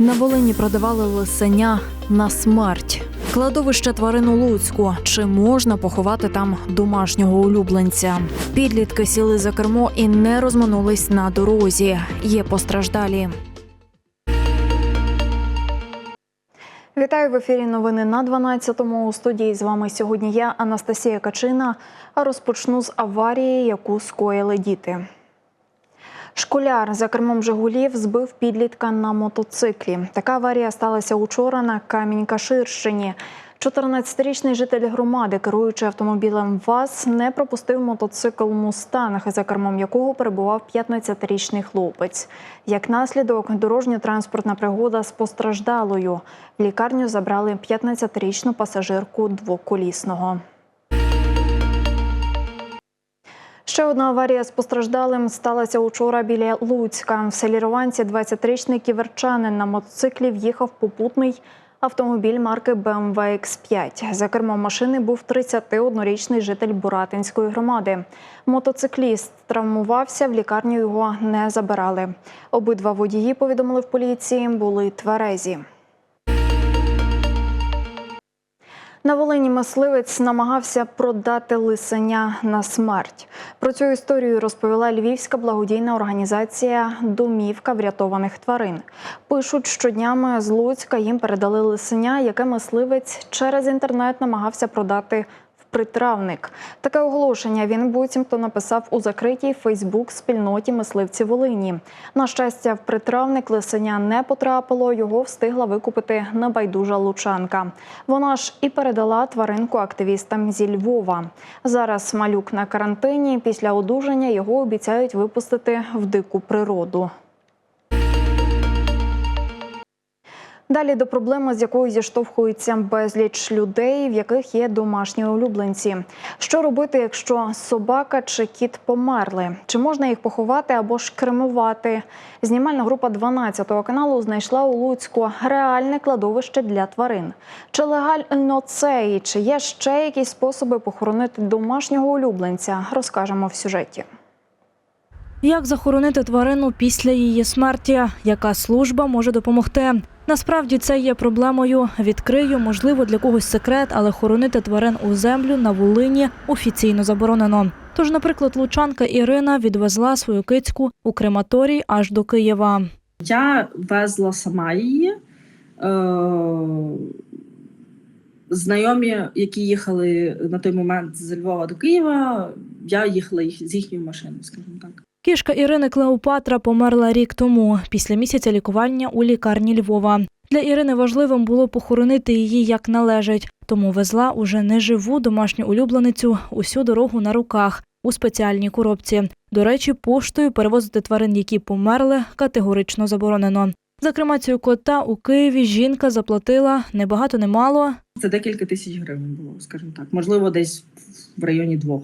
На Волині продавали лисеня на смерть. Кладовище тварин у Луцьку. Чи можна поховати там домашнього улюбленця? Підлітки сіли за кермо і не розминулись на дорозі. Є постраждалі. Вітаю в ефірі. Новини на 12-му. У студії з вами сьогодні я, Анастасія Качина. А розпочну з аварії, яку скоїли діти. Школяр за кермом Жигулів збив підлітка на мотоциклі. Така аварія сталася учора на Камінь-Каширщині. 14-річний житель громади, керуючи автомобілем ВАЗ, не пропустив мотоцикл Мустанг, за кермом якого перебував 15-річний хлопець. Як наслідок, дорожньо-транспортна пригода з постраждалою. В лікарню забрали 15-річну пасажирку двоколісного. Ще одна аварія з постраждалим сталася учора біля Луцька. В селі Рованці 20-річний ківерчанин на мотоциклі в'їхав попутний автомобіль марки BMW X5. За кермом машини був 31-річний житель Буратинської громади. Мотоцикліст травмувався, в лікарню його не забирали. Обидва водії, повідомили в поліції, були тверезі. На Волині мисливець намагався продати лисеня на смерть. Про цю історію розповіла львівська благодійна організація Домівка врятованих тварин. Пишуть, що днями з Луцька їм передали лисеня, яке мисливець через інтернет намагався продати притравник. Таке оголошення він буцімто написав у закритій Фейсбук спільноті мисливці Волині. На щастя, в притравник лисеня не потрапило. Його встигла викупити небайдужа лучанка. Вона ж і передала тваринку активістам зі Львова. Зараз малюк на карантині. Після одужання його обіцяють випустити в дику природу. Далі до проблеми, з якою зіштовхується безліч людей, в яких є домашні улюбленці. Що робити, якщо собака чи кіт померли? Чи можна їх поховати або ж кремувати? Знімальна група 12 каналу знайшла у Луцьку реальне кладовище для тварин. Чи легально це і чи є ще якісь способи похоронити домашнього улюбленця? Розкажемо в сюжеті. Як захоронити тварину після її смерті? Яка служба може допомогти? Насправді це є проблемою. Відкрию, можливо, для когось секрет, але хоронити тварин у землю на Волині офіційно заборонено. Тож, наприклад, лучанка Ірина відвезла свою кицьку у крематорій аж до Києва. Я везла сама її. Е, Знайомі, які їхали на той момент з Львова до Києва, я їхала їх з їхньою машиною, скажімо так. Кішка Ірини Клеопатра померла рік тому, після місяця лікування у лікарні Львова. Для Ірини важливим було похоронити її як належить, тому везла уже неживу домашню улюбленицю усю дорогу на руках у спеціальній коробці. До речі, поштою перевозити тварин, які померли, категорично заборонено. За кремацію кота у Києві жінка заплатила небагато немало. Це декілька тисяч гривень було, скажімо так. Можливо, десь в районі двох.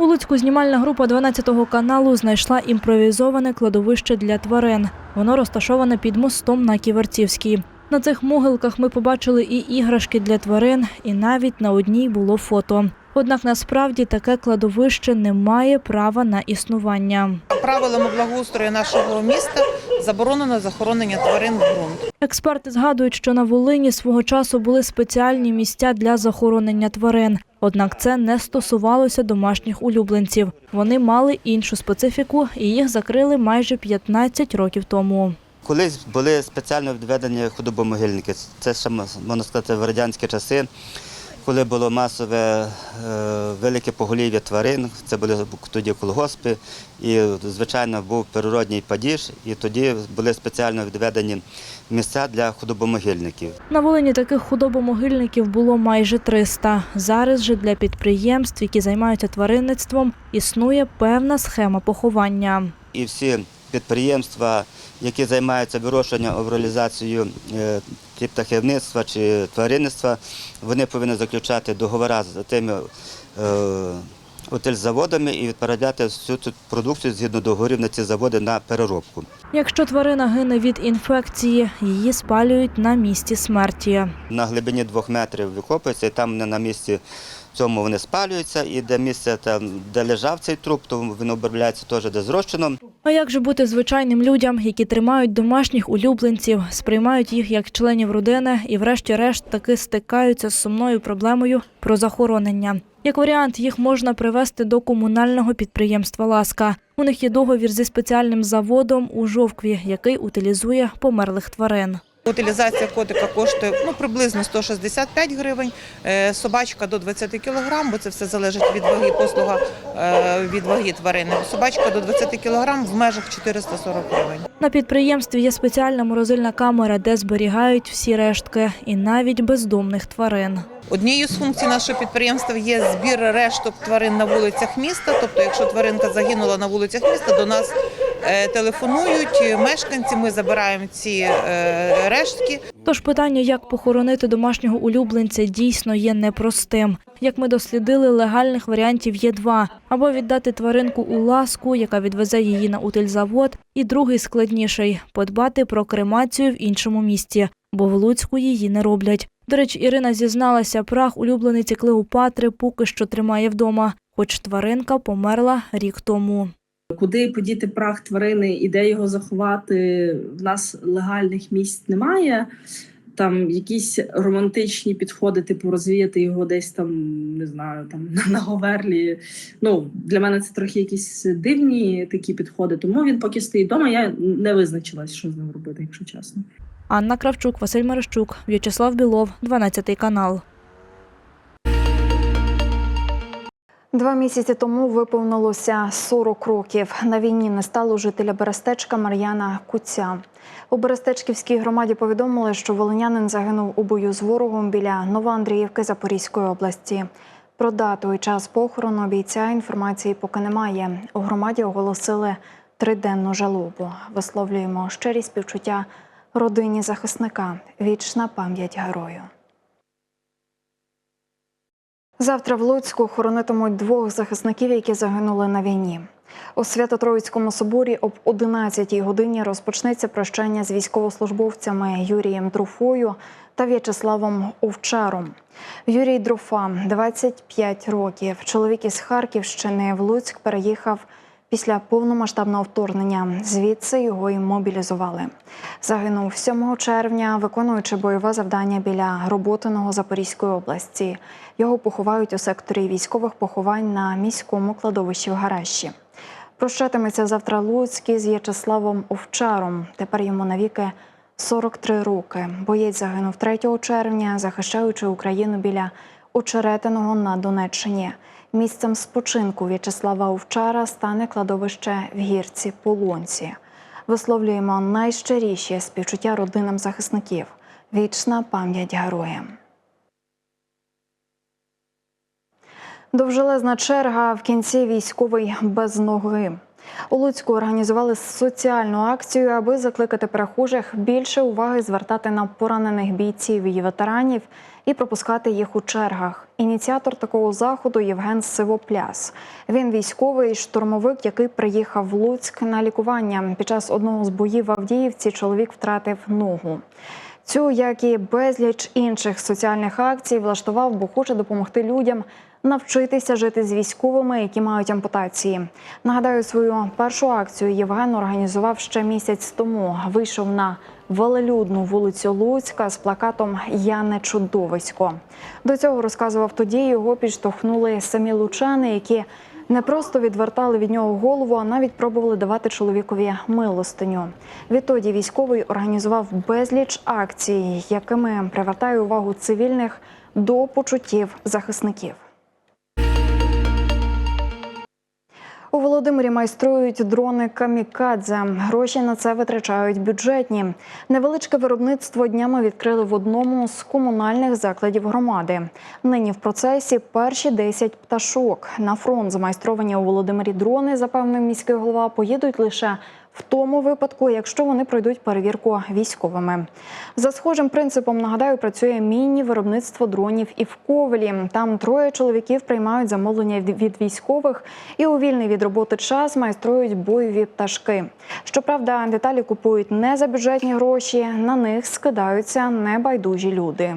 У Луцьку знімальна група 12-го каналу знайшла імпровізоване кладовище для тварин. Воно розташоване під мостом на Ківерцівській. На цих могилках ми побачили і іграшки для тварин, і навіть на одній було фото. Однак насправді таке кладовище не має права на існування. Правилами благоустрою нашого міста заборонено захоронення тварин в ґрунт. Експерти згадують, що на Волині свого часу були спеціальні місця для захоронення тварин. Однак це не стосувалося домашніх улюбленців. Вони мали іншу специфіку і їх закрили майже 15 років тому. Колись були спеціально відведені худобомогильники. Це ще можна сказати в радянські часи, коли було масове е, велике поголів'я тварин. Це були тоді колгоспи, і звичайно був природній падіж, і тоді були спеціально відведені місця для худобомогильників. На Волині таких худобомогильників було майже 300. Зараз же для підприємств, які займаються тваринництвом, існує певна схема поховання. І всі підприємства, які займаються вирощуванням, обролізацією е, чи птахівництва чи тваринництва, вони повинні заключати договори з тими е, отельзаводами і відправляти всю цю продукцію згідно договорів на ці заводи на переробку. Якщо тварина гине від інфекції, її спалюють на місці смерті. На глибині двох метрів викопується, і там на місці цьому вони спалюються, і де місце там, де лежав цей труп, то він обробляється теж де зрощено. А як же бути звичайним людям, які тримають домашніх улюбленців, сприймають їх як членів родини і, врешті-решт, таки стикаються з сумною проблемою про захоронення? Як варіант, їх можна привести до комунального підприємства Ласка. У них є договір зі спеціальним заводом у Жовкві, який утилізує померлих тварин. Утилізація котика коштує ну, приблизно 165 гривень, е, собачка до 20 кг, бо це все залежить від ваги, послуга е, від ваги тварини. Собачка до 20 кг в межах 440 гривень. На підприємстві є спеціальна морозильна камера, де зберігають всі рештки і навіть бездомних тварин. Однією з функцій нашого підприємства є збір решток тварин на вулицях міста. Тобто, якщо тваринка загинула на вулицях міста, до нас телефонують мешканці. Ми забираємо ці е, рештки. Тож питання, як похоронити домашнього улюбленця, дійсно є непростим. Як ми дослідили, легальних варіантів є два: або віддати тваринку у ласку, яка відвезе її на утильзавод, і другий складніший подбати про кремацію в іншому місті, бо в Луцьку її не роблять. До речі, Ірина зізналася, прах улюблениці Клеопатри поки що тримає вдома, хоч тваринка померла рік тому. Куди подіти прах тварини і де його заховати? В нас легальних місць немає. Там якісь романтичні підходи, типу розвіяти його десь там, не знаю, там на Говерлі. Ну для мене це трохи якісь дивні такі підходи. Тому він поки стоїть вдома. Я не визначилась, що з ним робити, якщо чесно. Анна Кравчук, Василь Мерещук, В'ячеслав Білов, 12 канал. Два місяці тому виповнилося 40 років. На війні не стало жителя Берестечка Мар'яна Куця. У Берестечківській громаді повідомили, що волинянин загинув у бою з ворогом біля Новоандріївки Запорізької області. Про дату і час похорону бійця інформації поки немає. У громаді оголосили триденну жалобу. Висловлюємо щирі співчуття родині захисника. Вічна пам'ять герою. Завтра в Луцьку хоронитимуть двох захисників, які загинули на війні. У Свято-Троїцькому соборі об 11-й годині розпочнеться прощання з військовослужбовцями Юрієм Друфою та В'ячеславом Овчаром. Юрій Друфа, 25 років. Чоловік із Харківщини в Луцьк переїхав після повномасштабного вторгнення. Звідси його і мобілізували. Загинув 7 червня, виконуючи бойове завдання біля Роботиного Запорізької області. Його поховають у секторі військових поховань на міському кладовищі в Гараші. Прощатиметься завтра Луцький з В'ячеславом Овчаром. Тепер йому навіки 43 роки. Боєць загинув 3 червня, захищаючи Україну біля Очеретиного на Донеччині. Місцем спочинку В'ячеслава Овчара стане кладовище в гірці Полонці. Висловлюємо найщиріші співчуття родинам захисників. Вічна пам'ять героям. Довжелезна черга в кінці військовий без ноги. У Луцьку організували соціальну акцію, аби закликати перехожих більше уваги звертати на поранених бійців і ветеранів і пропускати їх у чергах. Ініціатор такого заходу Євген Сивопляс. Він військовий штурмовик, який приїхав в Луцьк на лікування. Під час одного з боїв в Авдіївці чоловік втратив ногу. Цю, як і безліч інших соціальних акцій, влаштував, бо хоче допомогти людям навчитися жити з військовими, які мають ампутації. Нагадаю, свою першу акцію Євген організував ще місяць тому. Вийшов на велелюдну вулицю Луцька з плакатом Я не чудовисько. До цього розказував тоді. Його підштовхнули самі лучани, які не просто відвертали від нього голову, а навіть пробували давати чоловікові милостиню. Відтоді військовий організував безліч акцій, якими привертає увагу цивільних до почуттів захисників. У Володимирі майструють дрони камікадзе. Гроші на це витрачають бюджетні. Невеличке виробництво днями відкрили в одному з комунальних закладів громади. Нині в процесі перші 10 пташок. На фронт змайстровані у Володимирі дрони, запевнив міський голова, поїдуть лише в тому випадку, якщо вони пройдуть перевірку військовими. За схожим принципом нагадаю, працює міні-виробництво дронів і в Ковелі. Там троє чоловіків приймають замовлення від військових і у вільний від роботи час майструють бойові пташки. Щоправда, деталі купують не за бюджетні гроші, на них скидаються небайдужі люди.